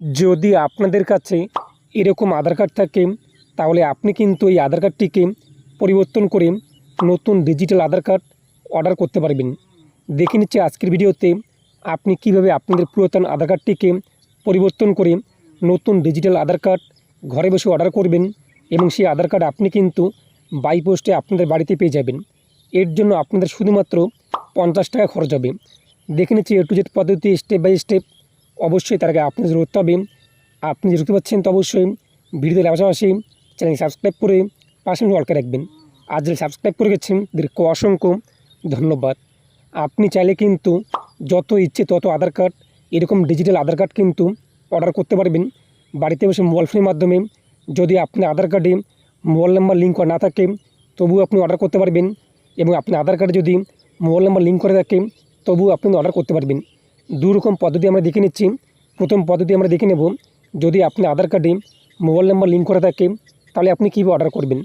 যদি আপনাদের কাছে এরকম আধার কার্ড থাকে, তাহলে আপনি কিন্তু এই আধার কার্ডটিকে পরিবর্তন করে নতুন ডিজিটাল আধার কার্ড অর্ডার করতে পারবেন। দেখে নিচ্ছে আজকের ভিডিওতে আপনি কীভাবে আপনাদের পুরাতন আধার কার্ডটিকে পরিবর্তন করে নতুন ডিজিটাল আধার কার্ড ঘরে বসে অর্ডার করবেন এবং সেই আধার কার্ড আপনি কিন্তু বাই পোস্টে আপনাদের বাড়িতে পেয়ে যাবেন। এর জন্য আপনাদের শুধুমাত্র পঞ্চাশ টাকা খরচ হবে। দেখে নিচ্ছি এ টু জেড পদ্ধতি স্টেপ বাই স্টেপ অবশ্যই তার আগে আপনাদের ধরতে হবে আপনি যে দেখতে পাচ্ছেন, তো অবশ্যই ভিডিওতে পাশাপাশি চ্যানেল সাবস্ক্রাইব করে পাশে অলকে রাখবেন। আর যদি সাবস্ক্রাইব করে গেছেন দীর্ঘ অসংখ্য ধন্যবাদ। আপনি চাইলে কিন্তু যত ইচ্ছে তত আধার কার্ড, এরকম ডিজিটাল আধার কার্ড কিন্তু অর্ডার করতে পারবেন। বাড়িতে বসে মোবাইল ফোনের মাধ্যমে। যদি আপনার আধার কার্ডে মোবাইল নাম্বার লিঙ্ক করা না থাকে, তবুও আপনি অর্ডার করতে পারবেন। এবং আপনার আধার কার্ডে যদি মোবাইল নাম্বার লিঙ্ক করে থাকে, তবুও আপনি অর্ডার করতে পারবেন। দু রকম পদ্ধতি আমরা দেখে নিচ্ছি। প্রথম পদ্ধতি আমরা দেখে নেব। যদি আপনি আধার কার্ডে, মোবাইল নাম্বার লিঙ্ক করে থাকে, তাহলে আপনি কীভাবে অর্ডার করবেন?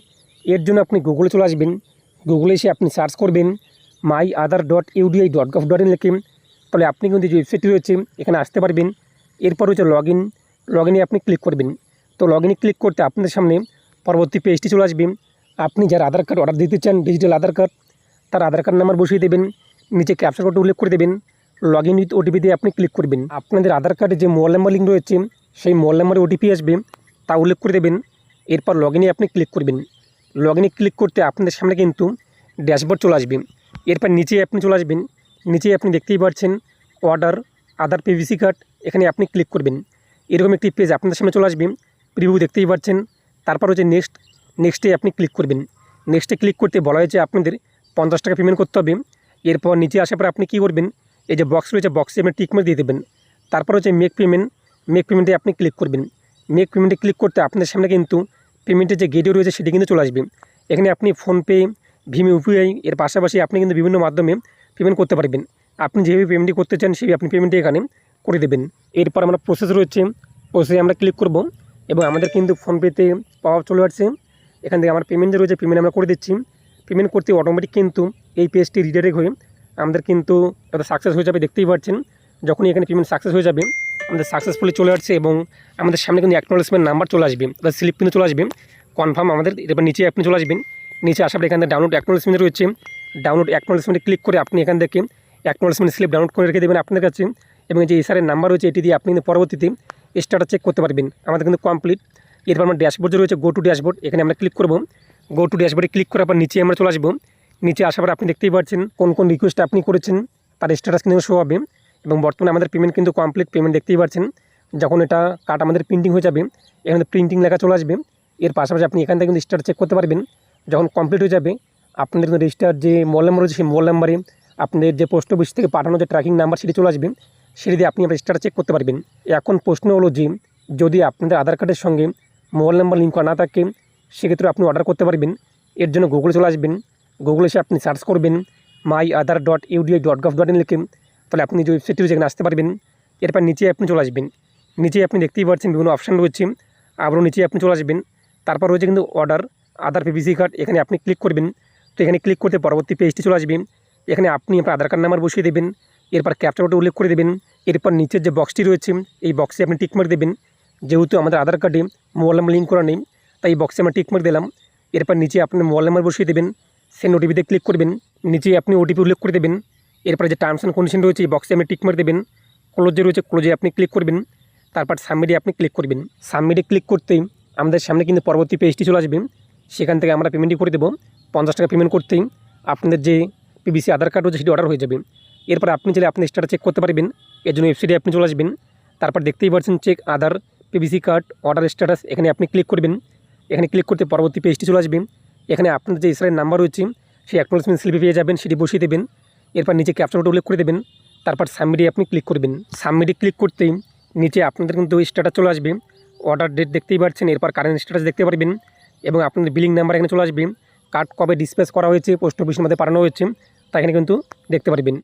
এর জন্য আপনি গুগলে চলে আসবেন। গুগলে এসে আপনি সার্চ করবেন my Aadhaar dot UIDAI dot gov dot in লিখে। তাহলে আপনি কিন্তু যে ওয়েবসাইটটি রয়েছে, এখানে আসতে পারবেন। এরপর হচ্ছে লগ ইন লগ ইনে আপনি ক্লিক করবেন। তো লগ ইনে ক্লিক করতে আপনাদের সামনে পরবর্তী পেজটি চলে আসবে। আপনি যার আধার কার্ড অর্ডার দিতে চান ডিজিটাল আধার কার্ড, তার আধার কার্ড নাম্বার বসিয়ে দেবেন। নিচে ক্যাপচার কোডটা উল্লেখ করে দেবেন। লগ ইন উইথ ওটিপি দিয়ে আপনি ক্লিক করবেন। আপনাদের আধার কার্ডে যে মোবাইল নাম্বার লিঙ্ক রয়েছে, সেই মোবাইল নাম্বারে ওটিপি আসবে, তা উল্লেখ করে দেবেন। এরপর লগ ইনে আপনি ক্লিক করবেন। লগ ইনে ক্লিক করতে আপনাদের সামনে কিন্তু ড্যাশবোর্ড চলে আসবে। এরপর নিচে আপনি চলে আসবেন। নিচে আপনি দেখতেই পাচ্ছেন অর্ডার আধার পিভিসি কার্ড এখানে আপনি ক্লিক করবেন। এরকম একটি পেজ আপনাদের সামনে চলে আসবে। প্রিভিউ দেখতেই পাচ্ছেন। তারপর হচ্ছে নেক্সট নেক্সটে আপনি ক্লিক করবেন। নেক্সটে ক্লিক করতে বলা হয়েছে আপনাদের পঞ্চাশ টাকা পেমেন্ট করতে হবে। এরপর নিচে আসার পর আপনি কী করবেন? এই যে বক্স রয়েছে বক্সে আপনি টিক মার্ক দিয়ে দেবেন। তারপর হচ্ছে মেক পেমেন্ট মেক পেমেন্টে আপনি ক্লিক করবেন। মেক পেমেন্টে ক্লিক করতে আপনাদের সামনে কিন্তু পেমেন্টের যে গেটও রয়েছে, সেটি কিন্তু চলে আসবে। এখানে আপনি ফোনপে ভিম ইউপিআই এর পাশাপাশি আপনি কিন্তু বিভিন্ন মাধ্যমে পেমেন্ট করতে পারবেন। আপনি যেভাবে পেমেন্টটি করতে চান সেই আপনি পেমেন্টটি এখানে করে দেবেন। এরপর আমরা প্রসেস রয়েছে প্রসেসে আমরা ক্লিক করব এবং আমাদের কিন্তু ফোনপেতে পাওয়া চলে আসছে। এখান থেকে আমার পেমেন্ট যে রয়েছে পেমেন্ট আমরা করে দিচ্ছি। পেমেন্ট করতে অটোমেটিক কিন্তু এই পেজটি রিডাইরেক্ট হয়ে আমাদের কিন্তু এটা সাকসেস হয়ে যাবে দেখতেই পাচ্ছেন। যখনই এখানে পেমেন্ট সাকসেস হয়ে যাবে, আমাদের সাকসেসফুলি চলে আসছে এবং আমাদের সামনে কিন্তু অ্যাকনোলেজমেন্ট নাম্বার চলে আসবে, অর্থাৎ স্লিপ কিন্তু চলে আসবে। কনফার্ম আমাদের এরপর নিচে আপনি চলে আসবেন। নিচে আসার পর এখান ডাউনলোড অ্যাকনোলেজমেন্ট রয়েছে। ডাউনলোড অ্যাকনোলেজমেন্টে ক্লিক করে আপনি এখান থেকে অ্যাকনোলেজমেন্ট স্লিপ ডাউনলোড করে রেখে দেবেন আপনার কাছে এবং যে এসআরের নাম্বার রয়েছে, এটি দিয়ে আপনি কিন্তু পরবর্তীতে স্টার্টার চেক করতে পারবেন। আমাদের কিন্তু কমপ্লিট এরপর আমার ড্যাশবোর্ড রয়েছে গো টু ড্যাশবোর্ড এখানে আমরা ক্লিক করব। গো টু ড্যাশবোর্ডে ক্লিক করার পর নিচে আমরা চলে আসব। নিচে আসার পর আপনি দেখতেই পাচ্ছেন কোন কোন রিকোয়েস্ট আপনি করেছেন, তার স্ট্যাটাস কিন্তু শো হবে। এবং বর্তমানে আমাদের পেমেন্ট কিন্তু কমপ্লিট পেমেন্ট দেখতেই পাচ্ছেন। যখন এটা কার্ড আমাদের প্রিন্টিং হয়ে যাবে, এখানে প্রিন্টিং লেখা চলে আসবে। এর পাশাপাশি আপনি এখান থেকে কিন্তু স্টার চেক করতে পারবেন। যখন কমপ্লিট হয়ে যাবে, আপনাদের কিন্তু রেজিস্টার যে মোবাইল নাম্বার রয়েছে, সেই মোবাইল নাম্বারে আপনাদের যে পোস্ট অফিস থেকে পাঠানো যে ট্র্যাকিং নাম্বার সেটি চলে আসবে। সেটি দিয়ে আপনি আপনার স্টার চেক করতে পারবেন। এখন প্রশ্ন হলো যে, যদি আপনাদের আধার কার্ডের সঙ্গে মোবাইল নাম্বার লিঙ্ক করা না থাকে, সেক্ষেত্রে আপনি অর্ডার করতে পারবেন। এর জন্য গুগলে চলে আসবেন। গুগলে এসে আপনি সার্চ করবেন my Aadhaar dot UIDAI dot gov dot in লিখে, তাহলে আপনি যে ওয়েবসাইটটি রয়েছে এখানে আসতে পারবেন এরপর নিচে আপনি চলে আসবেন। নিচে আপনি দেখতেই পাচ্ছেন বিভিন্ন অপশান রয়েছে। আবারও নিচে আপনি চলে আসবেন। তারপর রয়েছে কিন্তু অর্ডার আধার পিভিসি কার্ড এখানে আপনি ক্লিক করবেন। তো এখানে ক্লিক করতে পরবর্তী পেজটি চলে আসবে। এখানে আপনি আপনার আধার কার্ড নাম্বার বসিয়ে দেবেন। এরপর ক্যাপচারটা উল্লেখ করে দেবেন। এরপর নিচের যে বক্সটি রয়েছে, এই বক্সে আপনি টিকমার্ক দেবেন। যেহেতু আমাদের আধার কার্ডে মোবাইল নাম্বার লিঙ্ক করা নেই, তাই এই বক্সে আমরা টিকমার্ক দিলাম। এরপর নিচে আপনি মোবাইল নাম্বার বসিয়ে দেবেন। সেন্ড ওটিপিতে ক্লিক করবেন নিচে আপনি ওটিপি উল্লেখ করে দেবেন। এরপরে যে টার্মস অ্যান্ড কন্ডিশন রয়েছে, এই বক্সে আপনি টিকমার্ক দেবেন। ক্লোজে রয়েছে ক্লোজে আপনি ক্লিক করবেন। তারপর সাবমিটে আপনি ক্লিক করবেন। সাবমিটে ক্লিক করতেই আমাদের সামনে কিন্তু পরবর্তী পেজটি চলে আসবে। সেখান থেকে আমরা পেমেন্টই করে দেবো। পঞ্চাশ টাকা পেমেন্ট করতেই আপনাদের যে পিবিসি আধার কার্ড রয়েছে, সেটি অর্ডার হয়ে যাবে। এরপর আপনি চাইলে আপনি স্টার চেক করতে পারবেন। এর জন্য ওয়েবসাইটে আপনি চলে আসবেন। তারপর দেখতেই পাচ্ছেন check Aadhaar PVC card order status এখানে আপনি ক্লিক করবেন। এখানে ক্লিক করতে পরবর্তী পেজটি চলে আসবে। এখানে আপনার যে ইসরায়েল নাম্বার রয়েছে, সেই অ্যাকনোলেজমেন্ট স্লিপে পেয়ে যাবেন, সেটি বসিয়ে দেবেন। এরপর নিচে ক্যাপচারটা উল্লেখ করে দেবেন। তারপর সাবমিটে আপনি ক্লিক করবেন সাবমিটে ক্লিক করতেই নিচে আপনাদের কিন্তু স্ট্যাটাস চলে আসবে। অর্ডার ডেট দেখতেই পাচ্ছেন, এরপর কারেন্ট স্ট্যাটাস দেখতে পারবেন এবং আপনাদের বিলিং নাম্বার এখানে চলে আসবে। কার্ড কবে ডিসপ্যাচ করা হয়েছে পোস্ট অফিসের মধ্যে পাঠানো হয়েছে, তা এখানে কিন্তু দেখতে পারবেন।